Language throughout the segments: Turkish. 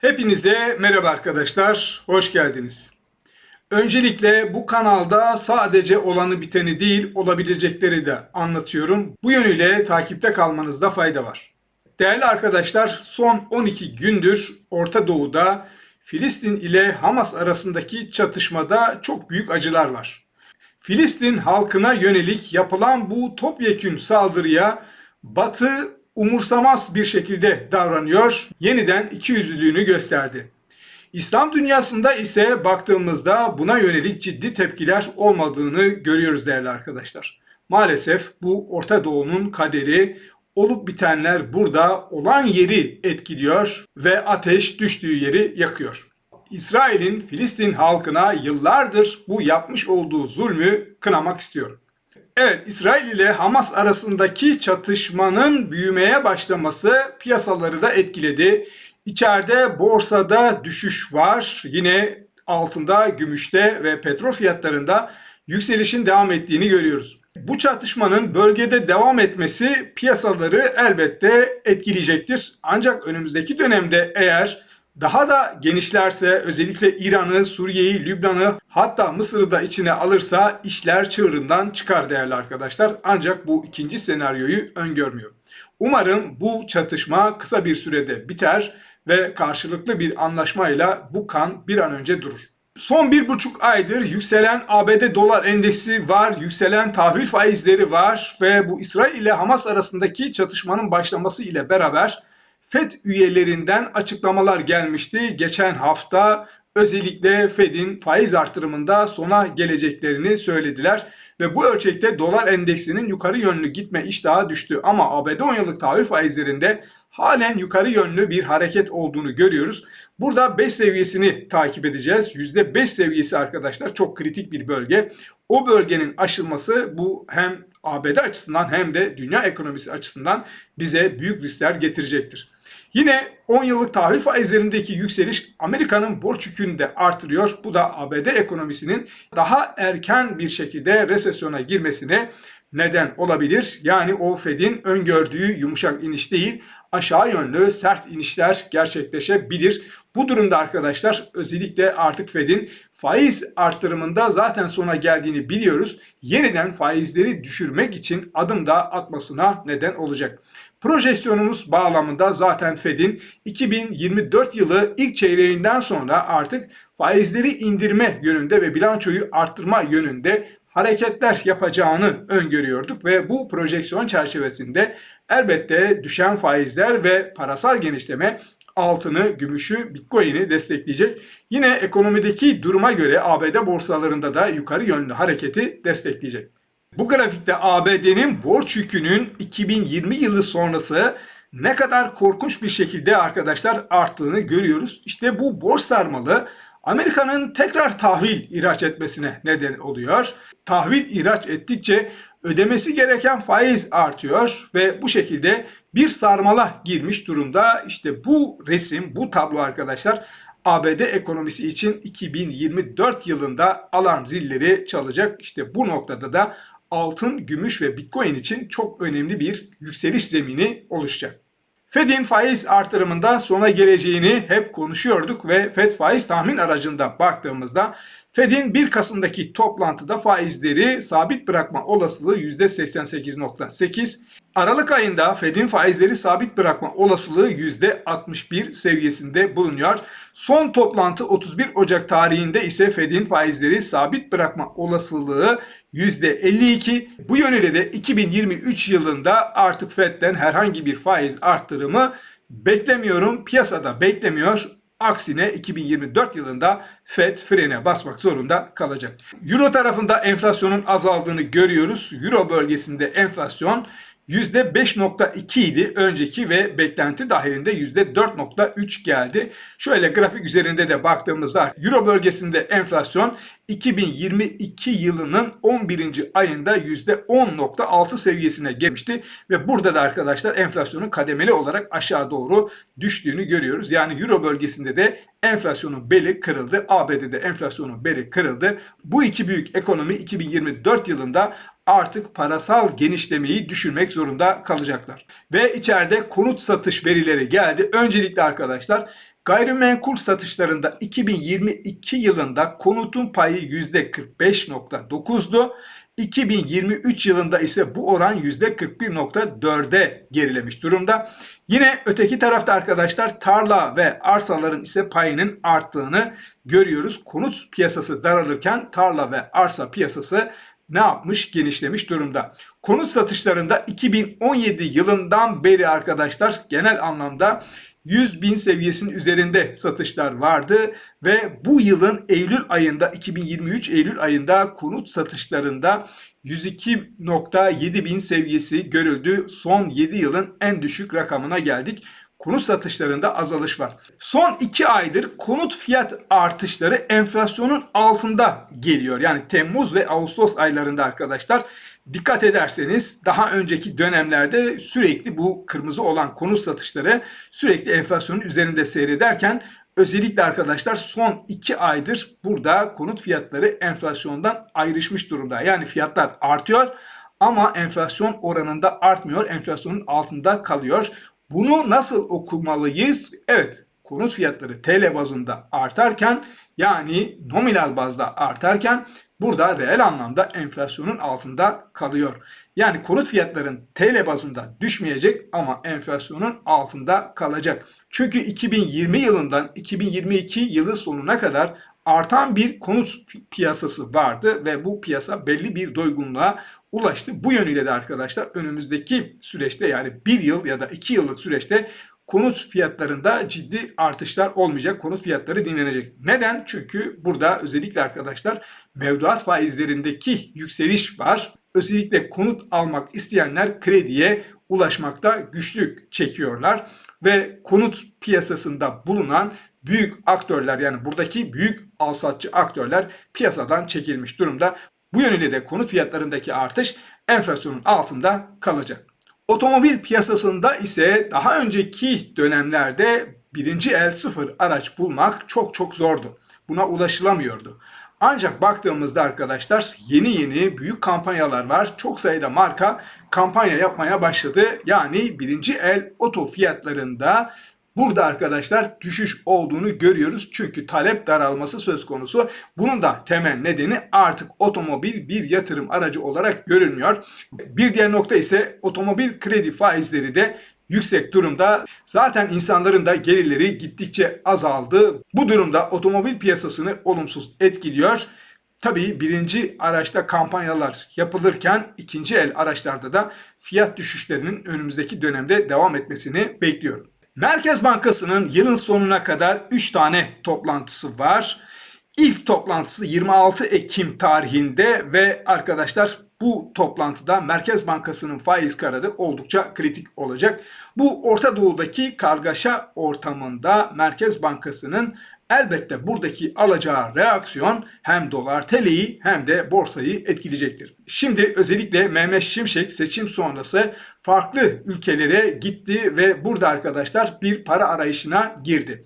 Hepinize merhaba arkadaşlar, hoş geldiniz. Öncelikle bu kanalda sadece olanı biteni değil, olabilecekleri de anlatıyorum. Bu yönüyle takipte kalmanızda fayda var. Değerli arkadaşlar, son 12 gündür Orta Doğu'da Filistin ile Hamas arasındaki çatışmada çok büyük acılar var. Filistin halkına yönelik yapılan bu topyekün saldırıya Batı umursamaz bir şekilde davranıyor, yeniden ikiyüzlülüğünü gösterdi. İslam dünyasında ise baktığımızda buna yönelik ciddi tepkiler olmadığını görüyoruz değerli arkadaşlar. Maalesef bu Orta Doğu'nun kaderi olup bitenler burada olan yeri etkiliyor ve ateş düştüğü yeri yakıyor. İsrail'in Filistin halkına yıllardır bu yapmış olduğu zulmü kınamak istiyorum. Evet, İsrail ile Hamas arasındaki çatışmanın büyümeye başlaması piyasaları da etkiledi. İçeride borsada düşüş var. Yine altında, gümüşte ve petrol fiyatlarında yükselişin devam ettiğini görüyoruz. Bu çatışmanın bölgede devam etmesi piyasaları elbette etkileyecektir. Ancak önümüzdeki dönemde eğer daha da genişlerse özellikle İran'ı, Suriye'yi, Lübnan'ı hatta Mısır'ı da içine alırsa işler çığırından çıkar değerli arkadaşlar. Ancak bu ikinci senaryoyu öngörmüyorum. Umarım bu çatışma kısa bir sürede biter ve karşılıklı bir anlaşmayla bu kan bir an önce durur. Son bir buçuk aydır yükselen ABD dolar endeksi var, yükselen tahvil faizleri var ve bu İsrail ile Hamas arasındaki çatışmanın başlaması ile beraber FED üyelerinden açıklamalar gelmişti. Geçen hafta özellikle Fed'in faiz artırımında sona geleceklerini söylediler ve bu ölçekte dolar endeksinin yukarı yönlü gitme iştahı düştü. Ama ABD 10 yıllık tahvil faizlerinde halen yukarı yönlü bir hareket olduğunu görüyoruz. Burada 5 seviyesini takip edeceğiz. %5 seviyesi arkadaşlar çok kritik bir bölge. O bölgenin aşılması bu hem ABD açısından hem de dünya ekonomisi açısından bize büyük riskler getirecektir. Yine 10 yıllık tahvil faizlerindeki yükseliş Amerika'nın borç yükünü de artırıyor. Bu da ABD ekonomisinin daha erken bir şekilde resesyona girmesine neden olabilir. Yani o Fed'in öngördüğü yumuşak iniş değil, aşağı yönlü sert inişler gerçekleşebilir. Bu durumda arkadaşlar özellikle artık Fed'in faiz arttırımında zaten sona geldiğini biliyoruz. Yeniden faizleri düşürmek için adım da atmasına neden olacak. Projeksiyonumuz bağlamında zaten Fed'in 2024 yılı ilk çeyreğinden sonra artık faizleri indirme yönünde ve bilançoyu arttırma yönünde hareketler yapacağını öngörüyorduk ve bu projeksiyon çerçevesinde elbette düşen faizler ve parasal genişleme altını, gümüşü, bitcoin'i destekleyecek. Yine ekonomideki duruma göre ABD borsalarında da yukarı yönlü hareketi destekleyecek. Bu grafikte ABD'nin borç yükünün 2020 yılı sonrası ne kadar korkunç bir şekilde arkadaşlar arttığını görüyoruz. İşte bu borç sarmalı Amerika'nın tekrar tahvil ihraç etmesine neden oluyor. Tahvil ihraç ettikçe ödemesi gereken faiz artıyor ve bu şekilde bir sarmala girmiş durumda. İşte bu resim, bu tablo arkadaşlar ABD ekonomisi için 2024 yılında alarm zilleri çalacak. İşte bu noktada da altın, gümüş ve bitcoin için çok önemli bir yükseliş zemini oluşacak. Fed'in faiz artırımında sona geleceğini hep konuşuyorduk ve Fed faiz tahmin aracında baktığımızda Fed'in 1 Kasım'daki toplantıda faizleri sabit bırakma olasılığı %88.8. Aralık ayında Fed'in faizleri sabit bırakma olasılığı %61 seviyesinde bulunuyor. Son toplantı 31 Ocak tarihinde ise Fed'in faizleri sabit bırakma olasılığı %52. Bu yönüyle de 2023 yılında artık Fed'den herhangi bir faiz arttırımı beklemiyorum. Piyasada beklemiyor. Aksine 2024 yılında FED frene basmak zorunda kalacak. Euro tarafında enflasyonun azaldığını görüyoruz. Euro bölgesinde enflasyon %5.2 idi önceki ve beklenti dahilinde %4.3 geldi. Şöyle grafik üzerinde de baktığımızda Euro bölgesinde enflasyon 2022 yılının 11. ayında %10.6 seviyesine gelmişti ve burada da arkadaşlar enflasyonun kademeli olarak aşağı doğru düştüğünü görüyoruz. Yani Euro bölgesinde de enflasyonun beli kırıldı. ABD'de enflasyonun beli kırıldı. Bu iki büyük ekonomi 2024 yılında artık parasal genişlemeyi düşürmek zorunda kalacaklar. Ve içeride konut satış verileri geldi. Öncelikle arkadaşlar Gayrimenkul satışlarında 2022 yılında konutun payı %45.9'du. 2023 yılında ise bu oran %41.4'e gerilemiş durumda. Yine öteki tarafta arkadaşlar tarla ve arsaların ise payının arttığını görüyoruz. Konut piyasası daralırken tarla ve arsa piyasası ne yapmış? Genişlemiş durumda. Konut satışlarında 2017 yılından beri arkadaşlar genel anlamda 100 bin seviyesinin üzerinde satışlar vardı ve bu yılın Eylül ayında 2023 Eylül ayında konut satışlarında 102.7 bin seviyesi görüldü. Son 7 yılın en düşük rakamına geldik konut satışlarında azalış var. Son 2 aydır konut fiyat artışları enflasyonun altında geliyor. Yani Temmuz ve Ağustos aylarında arkadaşlar dikkat ederseniz daha önceki dönemlerde sürekli bu kırmızı olan konut satışları sürekli enflasyonun üzerinde seyrederken özellikle arkadaşlar son 2 aydır burada konut fiyatları enflasyondan ayrışmış durumda. Yani fiyatlar artıyor ama enflasyon oranında artmıyor. Enflasyonun altında kalıyor. Bunu nasıl okumalıyız? Evet, konut fiyatları TL bazında artarken yani nominal bazda artarken burada reel anlamda enflasyonun altında kalıyor. Yani konut fiyatların TL bazında düşmeyecek ama enflasyonun altında kalacak. Çünkü 2020 yılından 2022 yılı sonuna kadar artan bir konut piyasası vardı ve bu piyasa belli bir doygunluğa ulaştı. Bu yönüyle de arkadaşlar önümüzdeki süreçte yani bir yıl ya da iki yıllık süreçte konut fiyatlarında ciddi artışlar olmayacak. Konut fiyatları dinlenecek. Neden? Çünkü burada özellikle arkadaşlar mevduat faizlerindeki yükseliş var. Özellikle konut almak isteyenler krediye ulaşmakta güçlük çekiyorlar ve konut piyasasında bulunan büyük aktörler yani buradaki büyük alsatçı aktörler piyasadan çekilmiş durumda. Bu yönüyle de konut fiyatlarındaki artış enflasyonun altında kalacak. Otomobil piyasasında ise daha önceki dönemlerde birinci el sıfır araç bulmak çok çok zordu. Buna ulaşılamıyordu. Ancak baktığımızda arkadaşlar yeni yeni büyük kampanyalar var. Çok sayıda marka kampanya yapmaya başladı. Yani birinci el oto fiyatlarında Burada arkadaşlar düşüş olduğunu görüyoruz. Çünkü talep daralması söz konusu. Bunun da temel nedeni artık otomobil bir yatırım aracı olarak görülmüyor. Bir diğer nokta ise otomobil kredi faizleri de yüksek durumda. Zaten insanların da gelirleri gittikçe azaldı. Bu durumda otomobil piyasasını olumsuz etkiliyor. Tabii birinci araçta kampanyalar yapılırken ikinci el araçlarda da fiyat düşüşlerinin önümüzdeki dönemde devam etmesini bekliyorum. Merkez Bankası'nın yılın sonuna kadar 3 tane toplantısı var. İlk toplantısı 26 Ekim tarihinde ve arkadaşlar bu toplantıda Merkez Bankası'nın faiz kararı oldukça kritik olacak. Bu Orta Doğu'daki kargaşa ortamında Merkez Bankası'nın Elbette buradaki alacağı reaksiyon hem dolar TL'yi hem de borsayı etkileyecektir. Şimdi özellikle Mehmet Şimşek seçim sonrası farklı ülkelere gitti ve burada arkadaşlar bir para arayışına girdi.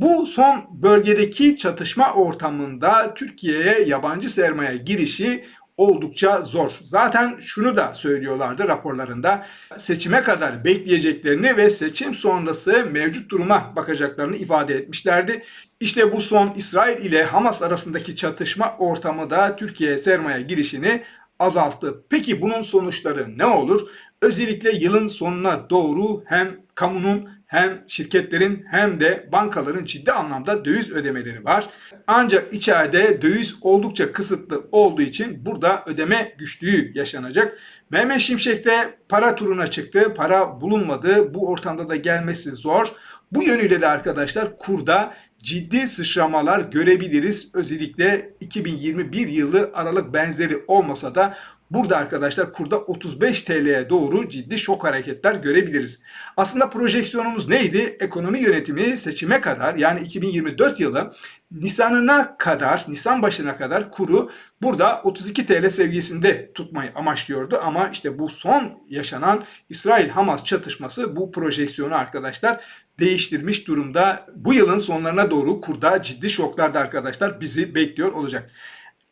Bu son bölgedeki çatışma ortamında Türkiye'ye yabancı sermaye girişi oldukça zor. Zaten şunu da söylüyorlardı raporlarında. Seçime kadar bekleyeceklerini ve seçim sonrası mevcut duruma bakacaklarını ifade etmişlerdi. İşte bu son İsrail ile Hamas arasındaki çatışma ortamı da Türkiye sermaye girişini azalttı. Peki bunun sonuçları ne olur? Özellikle yılın sonuna doğru hem kamunun hem şirketlerin hem de bankaların ciddi anlamda döviz ödemeleri var. Ancak içeride döviz oldukça kısıtlı olduğu için burada ödeme güçlüğü yaşanacak. Mehmet Şimşek de para turuna çıktı. Para bulunmadı. Bu ortamda da gelmesi zor. Bu yönüyle de arkadaşlar kurda ciddi sıçramalar görebiliriz. Özellikle 2021 yılı Aralık benzeri olmasa da Burada arkadaşlar kurda 35 TL'ye doğru ciddi şok hareketler görebiliriz. Aslında projeksiyonumuz neydi? Ekonomi yönetimi seçime kadar yani 2024 yılı Nisan'ına kadar, Nisan başına kadar kuru burada 32 TL seviyesinde tutmayı amaçlıyordu. Ama işte bu son yaşanan İsrail-Hamas çatışması bu projeksiyonu arkadaşlar değiştirmiş durumda. Bu yılın sonlarına doğru kurda ciddi şoklar da arkadaşlar bizi bekliyor olacak.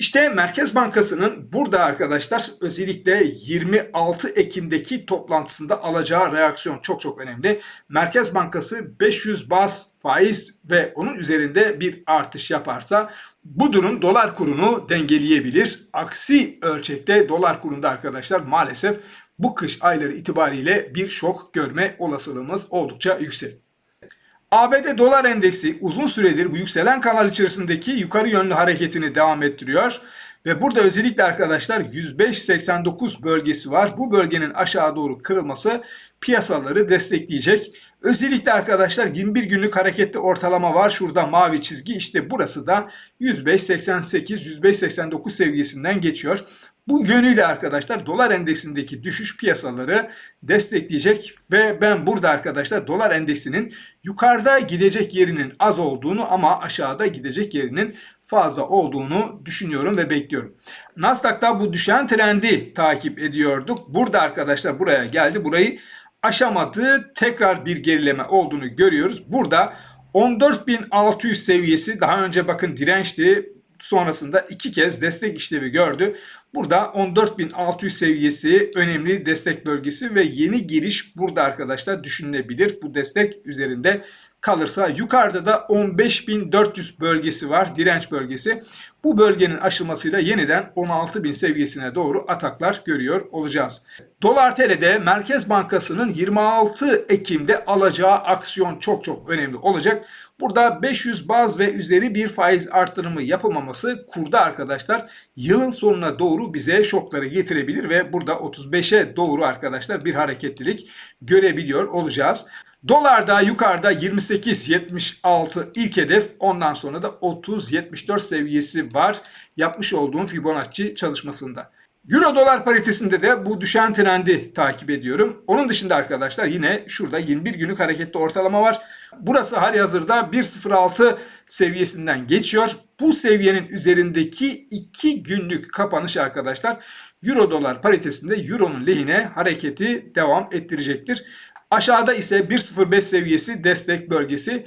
İşte Merkez Bankası'nın burada arkadaşlar özellikle 26 Ekim'deki toplantısında alacağı reaksiyon çok çok önemli. Merkez Bankası 500 bas faiz ve onun üzerinde bir artış yaparsa bu durum dolar kurunu dengeleyebilir. Aksi ölçekte dolar kurunda arkadaşlar maalesef bu kış ayları itibariyle bir şok görme olasılığımız oldukça yüksek. ABD dolar endeksi uzun süredir bu yükselen kanal içerisindeki yukarı yönlü hareketini devam ettiriyor. Ve burada özellikle arkadaşlar 105.89 bölgesi var. Bu bölgenin aşağı doğru kırılması piyasaları destekleyecek. Özellikle arkadaşlar 21 günlük hareketli ortalama var. Şurada mavi çizgi işte burası da 105.88 105.89 seviyesinden geçiyor. Bu yönüyle arkadaşlar dolar endeksindeki düşüş piyasaları destekleyecek ve ben burada arkadaşlar dolar endeksinin yukarıda gidecek yerinin az olduğunu ama aşağıda gidecek yerinin fazla olduğunu düşünüyorum ve bekliyorum. Nasdaq'ta bu düşen trendi takip ediyorduk. Burada arkadaşlar buraya geldi. Burayı aşamadı. Tekrar bir gerileme olduğunu görüyoruz. Burada 14.600 seviyesi daha önce bakın dirençti sonrasında iki kez destek işlevi gördü. Burada 14.600 seviyesi önemli destek bölgesi ve yeni giriş burada arkadaşlar düşünülebilir. Bu destek üzerinde kalırsa yukarıda da 15.400 bölgesi var direnç bölgesi. Bu bölgenin aşılmasıyla yeniden 16.000 seviyesine doğru ataklar görüyor olacağız. Dolar TL'de Merkez Bankası'nın 26 Ekim'de alacağı aksiyon çok çok önemli olacak. Burada 500 baz ve üzeri bir faiz arttırımı yapılmaması kurda arkadaşlar yılın sonuna doğru bize şokları getirebilir ve burada 35'e doğru arkadaşlar bir hareketlilik görebiliyor olacağız. Dolarda yukarıda 28.76 ilk hedef ondan sonra da 30.74 seviyesi var yapmış olduğum Fibonacci çalışmasında. Euro dolar paritesinde de bu düşen trendi takip ediyorum. Onun dışında arkadaşlar yine şurada 21 günlük hareketli ortalama var. Burası hali hazırda 1.06 seviyesinden geçiyor. Bu seviyenin üzerindeki 2 günlük kapanış arkadaşlar Euro dolar paritesinde Euro'nun lehine hareketi devam ettirecektir. Aşağıda ise 1.05 seviyesi destek bölgesi.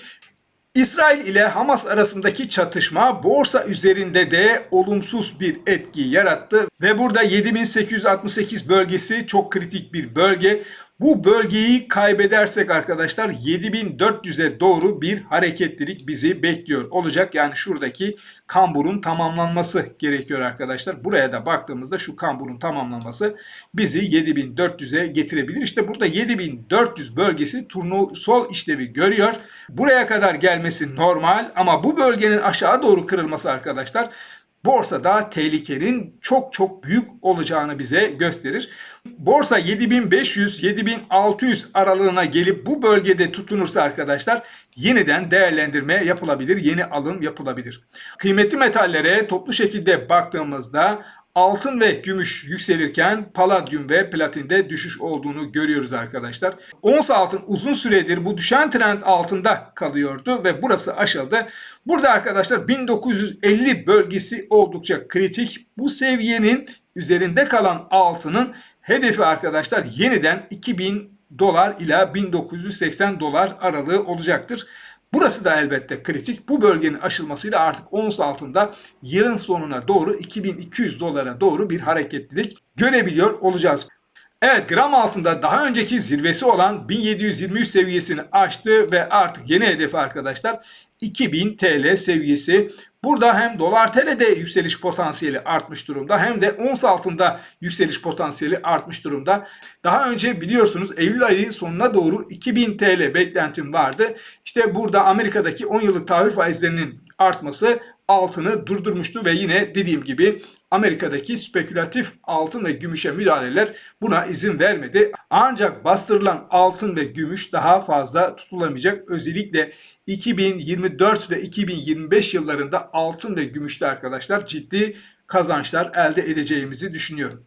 İsrail ile Hamas arasındaki çatışma borsa üzerinde de olumsuz bir etki yarattı ve burada 7868 bölgesi çok kritik bir bölge. Bu bölgeyi kaybedersek arkadaşlar 7400'e doğru bir hareketlilik bizi bekliyor olacak. Yani şuradaki kamburun tamamlanması gerekiyor arkadaşlar. Buraya da baktığımızda şu kamburun tamamlanması bizi 7400'e getirebilir. İşte burada 7400 bölgesi turnusol işlevi görüyor. Buraya kadar gelmesi normal ama bu bölgenin aşağı doğru kırılması arkadaşlar borsada tehlikenin çok çok büyük olacağını bize gösterir. Borsa 7500-7600 aralığına gelip bu bölgede tutunursa arkadaşlar yeniden değerlendirme yapılabilir, yeni alım yapılabilir. Kıymetli metallere toplu şekilde baktığımızda altın ve gümüş yükselirken paladyum ve platinde düşüş olduğunu görüyoruz arkadaşlar. Ons altın uzun süredir bu düşen trend altında kalıyordu ve burası aşıldı. Burada arkadaşlar 1950 bölgesi oldukça kritik. Bu seviyenin üzerinde kalan altının hedefi arkadaşlar yeniden 2000 dolar ila 1980 dolar aralığı olacaktır. Burası da elbette kritik. Bu bölgenin aşılmasıyla artık ons altında yılın sonuna doğru 2200 dolara doğru bir hareketlilik görebiliyor olacağız. Evet gram altında daha önceki zirvesi olan 1723 seviyesini aştı ve artık yeni hedefi arkadaşlar 2000 TL seviyesi. Burada hem dolar TL'de yükseliş potansiyeli artmış durumda hem de ons altında yükseliş potansiyeli artmış durumda. Daha önce biliyorsunuz Eylül ayı sonuna doğru 2000 TL beklentim vardı. İşte burada Amerika'daki 10 yıllık tahvil faizlerinin artması altını durdurmuştu ve yine dediğim gibi Amerika'daki spekülatif altın ve gümüşe müdahaleler buna izin vermedi. Ancak bastırılan altın ve gümüş daha fazla tutulamayacak. Özellikle 2024 ve 2025 yıllarında altın ve gümüşte arkadaşlar ciddi kazançlar elde edeceğimizi düşünüyorum.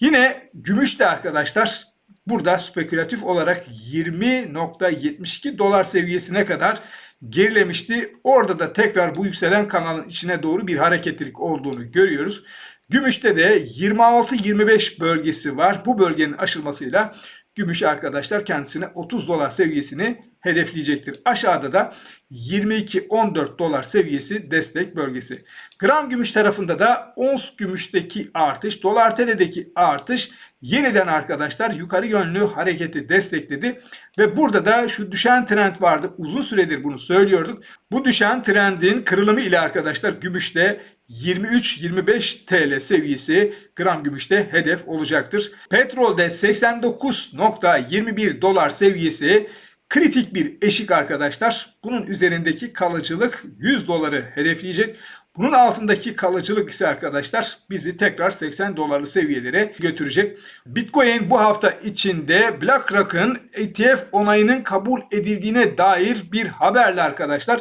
Yine gümüşte arkadaşlar burada spekülatif olarak 20.72 dolar seviyesine kadar gerilemişti. Orada da tekrar bu yükselen kanalın içine doğru bir hareketlilik olduğunu görüyoruz. Gümüşte de 26-25 bölgesi var. Bu bölgenin aşılmasıyla gümüş arkadaşlar kendisine 30 dolar seviyesini hedefleyecektir. Aşağıda da 22-14 dolar seviyesi destek bölgesi. Gram gümüş tarafında da ons gümüşteki artış, dolar TL'deki artış yeniden arkadaşlar yukarı yönlü hareketi destekledi. Ve burada da şu düşen trend vardı. Uzun süredir bunu söylüyorduk. Bu düşen trendin kırılımı ile arkadaşlar gümüşte 23-25 TL seviyesi gram gümüşte hedef olacaktır. Petrolde 89.21 dolar seviyesi kritik bir eşik arkadaşlar. Bunun üzerindeki kalıcılık 100 doları hedefleyecek. Bunun altındaki kalıcılık ise arkadaşlar bizi tekrar 80 dolarlı seviyelere götürecek. Bitcoin bu hafta içinde BlackRock'ın ETF onayının kabul edildiğine dair bir haberle arkadaşlar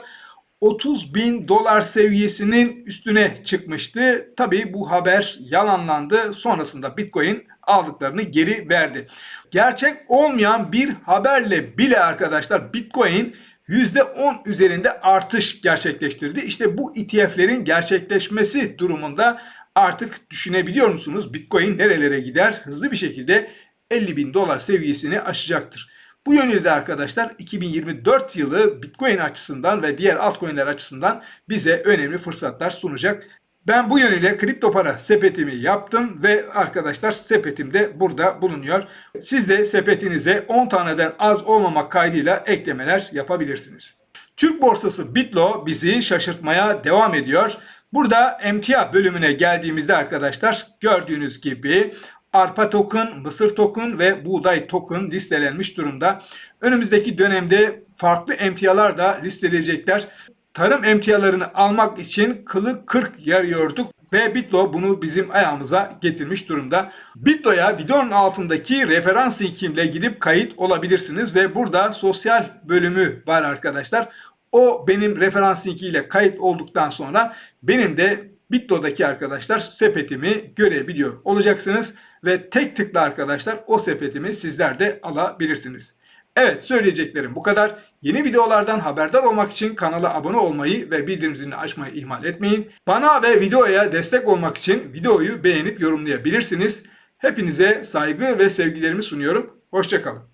30 bin dolar seviyesinin üstüne çıkmıştı. Tabii bu haber yalanlandı. Sonrasında Bitcoin aldıklarını geri verdi. Gerçek olmayan bir haberle bile arkadaşlar Bitcoin %10 üzerinde artış gerçekleştirdi. İşte bu ETF'lerin gerçekleşmesi durumunda artık düşünebiliyor musunuz? Bitcoin nerelere gider? Hızlı bir şekilde 50 bin dolar seviyesini aşacaktır. Bu yönde de arkadaşlar 2024 yılı Bitcoin açısından ve diğer altcoin'ler açısından bize önemli fırsatlar sunacak. Ben bu yönüyle kripto para sepetimi yaptım ve arkadaşlar sepetim de burada bulunuyor. Siz de sepetinize 10 taneden az olmamak kaydıyla eklemeler yapabilirsiniz. Türk borsası Bitlo bizi şaşırtmaya devam ediyor. Burada emtia bölümüne geldiğimizde arkadaşlar gördüğünüz gibi arpa token, mısır token ve buğday token listelenmiş durumda. Önümüzdeki dönemde farklı emtialar da listelenecekler. Tarım emtialarını almak için kılı 40 yarıyorduk ve Bitlo bunu bizim ayağımıza getirmiş durumda. Bitlo'ya videonun altındaki referans linkimle gidip kayıt olabilirsiniz ve burada sosyal bölümü var arkadaşlar. O benim referans linkiyle kayıt olduktan sonra benim de Bitlo'daki arkadaşlar sepetimi görebiliyor olacaksınız ve tek tıkla arkadaşlar o sepetimi sizler de alabilirsiniz. Evet söyleyeceklerim bu kadar. Yeni videolardan haberdar olmak için kanala abone olmayı ve bildirim zilini açmayı ihmal etmeyin. Bana ve videoya destek olmak için videoyu beğenip yorumlayabilirsiniz. Hepinize saygı ve sevgilerimi sunuyorum. Hoşçakalın.